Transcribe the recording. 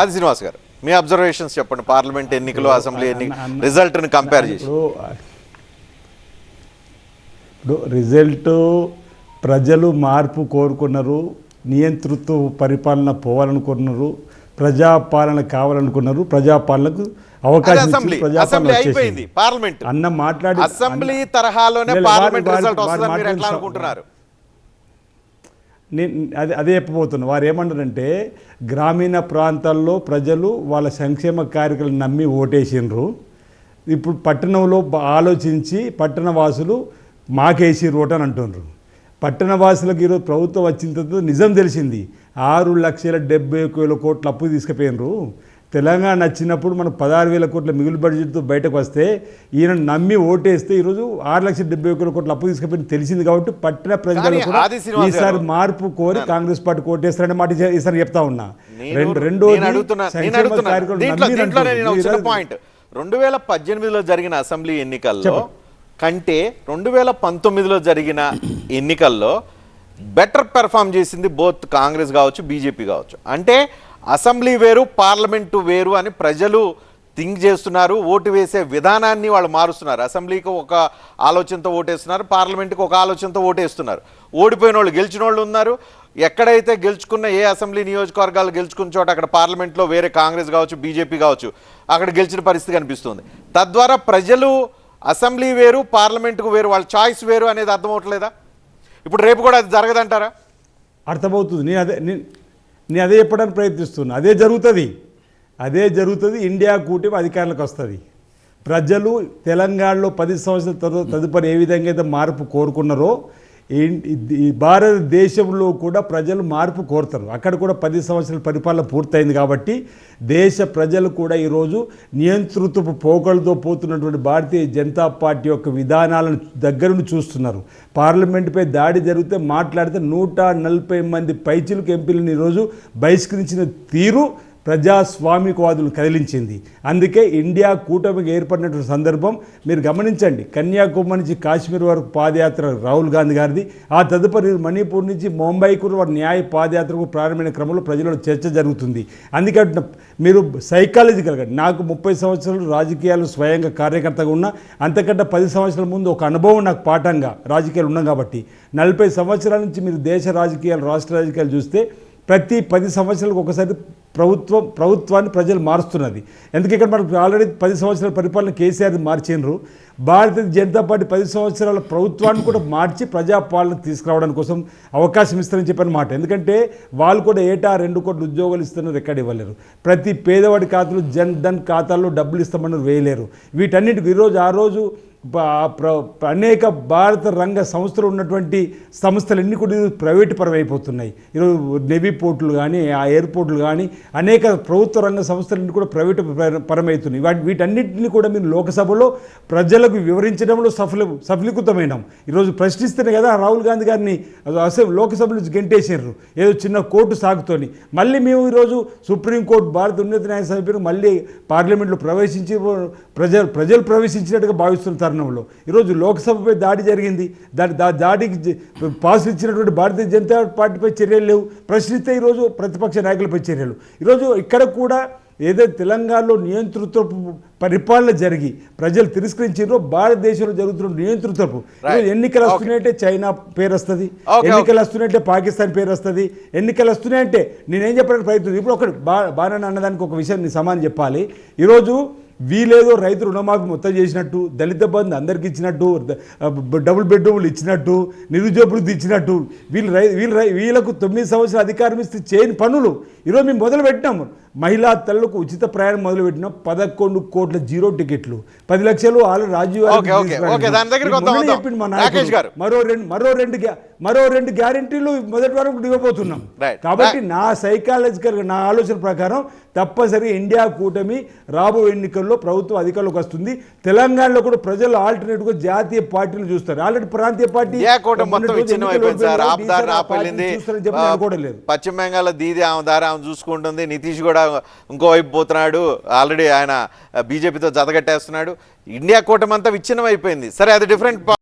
అది శ్రీనివాస్ గారు. మీ అబ్జర్వేషన్స్ చెప్పండి. పార్లమెంట్ ఎన్నికలు అసెంబ్లీ ఎన్నిక అన్న- అన్న- రిజల్ట్ని కంపేర్ చేసి. ఇప్పుడు రిజల్ట్ ప్రజలు మార్పు కోరుకున్నారు నియంతృత్వ పరిపాలన పోవాలనుకున్నారు ప్రజాపాలన కావాలనుకున్నారు ప్రజాపాలనకు అవకాశం పార్లమెంట్ అన్న మాట్లాడి అసెంబ్లీ తరహాలోనే పార్లమెంట్ రిజల్ట్ వస్తుందని మీరు ఎట్లా అనుకుంటున్నారు? నేను అదే అదే చెప్పబోతున్నా. వారు ఏమంటారంటే గ్రామీణ ప్రాంతాల్లో ప్రజలు వాళ్ళ సంక్షేమ కార్యక్రమాలు నమ్మి ఓటేసిండ్రు. ఇప్పుడు పట్టణంలో ఆలోచించి పట్టణ వాసులు మాకేసి రోట్ అని అంటున్నారు పట్టణ వాసులకు ఈరోజు ప్రభుత్వం వచ్చిన తర్వాత నిజం తెలిసింది. ఆరు లక్షల డెబ్బై ఒక వేల కోట్ల అప్పు తీసుకుపోయినరు తెలంగాణ వచ్చినప్పుడు మనం పదహారు వేల కోట్ల మిగులు బడ్జెట్తో బయటకు వస్తే ఈయన నమ్మి ఓటేస్తే ఈరోజు ఆరు లక్షల డెబ్బై ఒక వేల కోట్ల అప్పు తీసుకుపోయి తెలిసింది కాబట్టి పట్టణ ప్రజలు కూడా ఈసారి మార్పు కోరి కాంగ్రెస్ పార్టీ కోటేస్తారనే మాట ఈసారి- చెప్తా ఉన్నా. నేను- రెండు పాయింట్ రెండు వేల పద్దెనిమిదిలో జరిగిన అసెంబ్లీ ఎన్నికల్లో. కంటే రెండు వేల పంతొమ్మిదిలో జరిగిన ఎన్నికల్లో బెటర్ పెర్ఫామ్ చేసింది బోత్ కాంగ్రెస్ కావచ్చు బీజేపీ కావచ్చు. అంటే అసెంబ్లీ వేరు పార్లమెంటు వేరు అని ప్రజలు థింక్ చేస్తున్నారు ఓటు వేసే విధానాన్ని వాళ్ళు మారుస్తున్నారు. అసెంబ్లీకి ఒక ఆలోచనతో ఓటేస్తున్నారు పార్లమెంట్కి ఒక ఆలోచనతో ఓటేస్తున్నారు. ఓడిపోయిన వాళ్ళు గెలిచిన వాళ్ళు ఉన్నారు. ఎక్కడైతే గెలుచుకున్న ఏ అసెంబ్లీ నియోజకవర్గాలు గెలుచుకున్న చోట అక్కడ పార్లమెంట్లో వేరే కాంగ్రెస్ కావచ్చు బీజేపీ కావచ్చు అక్కడ గెలిచిన పరిస్థితి కనిపిస్తుంది. తద్వారా ప్రజలు అసెంబ్లీ వేరు పార్లమెంటుకు వేరు వాళ్ళ చాయిస్ వేరు అనేది అర్థమవట్లేదా ఇప్పుడు రేపు కూడా అది జరగదంటారా? అర్థమవుతుంది. నేను అదే నేను నేను అదే చెప్పడానికి ప్రయత్నిస్తున్నా. అదే జరుగుతుంది. అదే జరుగుతుంది. ఇండియా కూటమి అధికారులకు వస్తుంది. ప్రజలు తెలంగాణలో పది సంవత్సరాల తరు- తదుపరి ఏ విధంగా అయితే మార్పు కోరుకున్నారో ఈ- భారతదేశంలో కూడా ప్రజలు మార్పు కోరుతారు. అక్కడ కూడా పది సంవత్సరాల పరిపాలన పూర్తయింది కాబట్టి దేశ ప్రజలు కూడా ఈరోజు నియంతృత్వపు పోకలతో పోతున్నటువంటి భారతీయ జనతా పార్టీ యొక్క విధానాలను దగ్గర నుండి చూస్తున్నారు. పార్లమెంటుపై దాడి జరిగితే మాట్లాడితే నూట నలభై మంది పైచిలకు ఎంపీలను ఈరోజు బహిష్కరించిన తీరు ప్రజాస్వామికవాదులు కదిలించింది. అందుకే ఇండియా కూటమికి ఏర్పడినటువంటి సందర్భం మీరు గమనించండి. కన్యాకుమారి నుంచి కాశ్మీర్ వరకు పాదయాత్ర రాహుల్ గాంధీ గారిది. ఆ తదుపరి మణిపూర్ నుంచి ముంబైకు న్యాయ పాదయాత్రకు ప్రారంభమైన క్రమంలో ప్రజలలో చర్చ జరుగుతుంది. అందుకే మీరు మీరు సైకాలజికల్గా నాకు ముప్పై సంవత్సరాలు రాజకీయాలు స్వయంగా కార్యకర్తగా ఉన్నా అంతకంటే పది సంవత్సరాల ముందు ఒక అనుభవం నాకు పాఠంగా రాజకీయాలు ఉన్నాం కాబట్టి. నలభై సంవత్సరాల నుంచి మీరు దేశ రాజకీయాలు రాష్ట్ర రాజకీయాలు చూస్తే ప్రతి పది సంవత్సరాలకు ఒకసారి ప్రభుత్వం ప్రభుత్వాన్ని ప్రజలు మారుస్తున్నది. ఎందుకంటే ఇక్కడ మనకు ఆల్రెడీ పది సంవత్సరాల పరిపాలన కేసీఆర్ మార్చిండ్రు. భారతీయ జనతా పార్టీ పది సంవత్సరాల ప్రభుత్వాన్ని కూడా మార్చి ప్రజాపాలన తీసుకురావడానికి కోసం అవకాశం ఇస్తారని చెప్పిన మాట. ఎందుకంటే వాళ్ళు కూడా ఏటా రెండు కోట్ల ఉద్యోగాలు ఇస్తున్నారు ఎక్కడ ఇవ్వలేరు. ప్రతి పేదవాడి ఖాతాలో జన్ ధన్ ఖాతాల్లో డబ్బులు ఇస్తామన్నారు వేయలేరు. వీటన్నిటికి ఈరోజు ఆ రోజు అనేక భారత రంగ సంస్థలు ఉన్నటువంటి సంస్థలన్నీ కూడా ప్రైవేటు పరం అయిపోతున్నాయి ఈరోజు నేవీ పోర్టులు కానీ ఆ ఎయిర్పోర్టులు కానీ అనేక ప్రభుత్వ రంగ సంస్థలన్నీ కూడా ప్రైవేటు పరమవుతున్నాయి వాటి వీటన్నిటిని కూడా మీరు లోకసభలో ప్రజలకు వివరించడంలో సఫల సఫలీకృతమైనాం. ఈరోజు ప్రశ్నిస్తేనే కదా రాహుల్ గాంధీ గారిని అసలు లోకసభ నుంచి గెంటేసారు ఏదో చిన్న కోర్టు సాగుతోని మళ్ళీ మేము ఈరోజు సుప్రీంకోర్టు భారత ఉన్నత న్యాయ సభ్యులు మళ్ళీ పార్లమెంట్లో ప్రవేశించి ప్రజలు ప్రజలు ప్రవేశించినట్టుగా భావిస్తున్నారు తరుణంలో ఈరోజు లోక్సభపై దాడి జరిగింది. దాడి దా దాడికి పాస్ ఇచ్చినటువంటి భారతీయ జనతా పార్టీపై చర్యలు లేవు. ప్రశ్నిస్తే ఈరోజు ప్రతిపక్ష నాయకులపై చర్యలు. ఈరోజు ఇక్కడ కూడా ఏదైతే తెలంగాణలో నియంతృత్వపు పరిపాలన జరిగి ప్రజలు తిరస్కరించారో భారతదేశంలో జరుగుతున్న నియంతృత్వపు. ఎన్నికలు వస్తున్నాయంటే చైనా పేరు వస్తుంది ఎన్నికలు వస్తున్నాయంటే పాకిస్తాన్ పేరు వస్తుంది ఎన్నికలు వస్తున్నాయంటే నేనేం చెప్పడానికి ప్రయత్నం ఇప్పుడు ఒకటి బా బాగా అన్నదానికి ఒక విషయం సమానం చెప్పాలి. ఈరోజు వీలేదో రైతు రుణమాఫీ మొత్తం చేసినట్టు దళిత బంధు అందరికి ఇచ్చినట్టు డబుల్ బెడ్రూమ్లు ఇచ్చినట్టు నిరుద్యోగృతి ఇచ్చినట్టు వీళ్ళు రై వీళ్ళు రై వీళ్ళకు తొమ్మిది సంవత్సరాల అధికారం ఇస్తే చేయని పనులు. ఈరోజు మేము మొదలు పెట్టినాము మహిళా తల్లులకు ఉచిత ప్రయాణం మొదలు పెట్టినాం పదకొండు కోట్ల జీరో టికెట్లు. పది లక్షలు ఆల్రెడీ రాజీవ్ మా నాయకుడు. మరో రెండు మరో రెండు మరో రెండు గ్యారెంటీలు మొదటి వరకు Right. కాబట్టి నా సైకాలజికల్ నా ఆలోచన ప్రకారం తప్పనిసరి ఇండియా కూటమి రాబో ఎన్నికల్లో ప్రభుత్వం అధికారంలోకి వస్తుంది. తెలంగాణలో కూడా ప్రజలు ఆల్టర్నేట్గా జాతీయ పార్టీలు చూస్తారు. ఆల్రెడీ ప్రాంతీయ పార్టీ పశ్చిమ బెంగాల్ దీది ఆమె దారి ఆమె చూసుకుంటుంది నితీష్ కూడా ఇంకో వైపు పోతున్నాడు. ఆల్రెడీ ఆయన బీజేపీతో జతగట్టేస్తున్నాడు ఇండియా కూటమి అంతా విచ్ఛిన్నం అయిపోయింది సరే అది డిఫరెంట్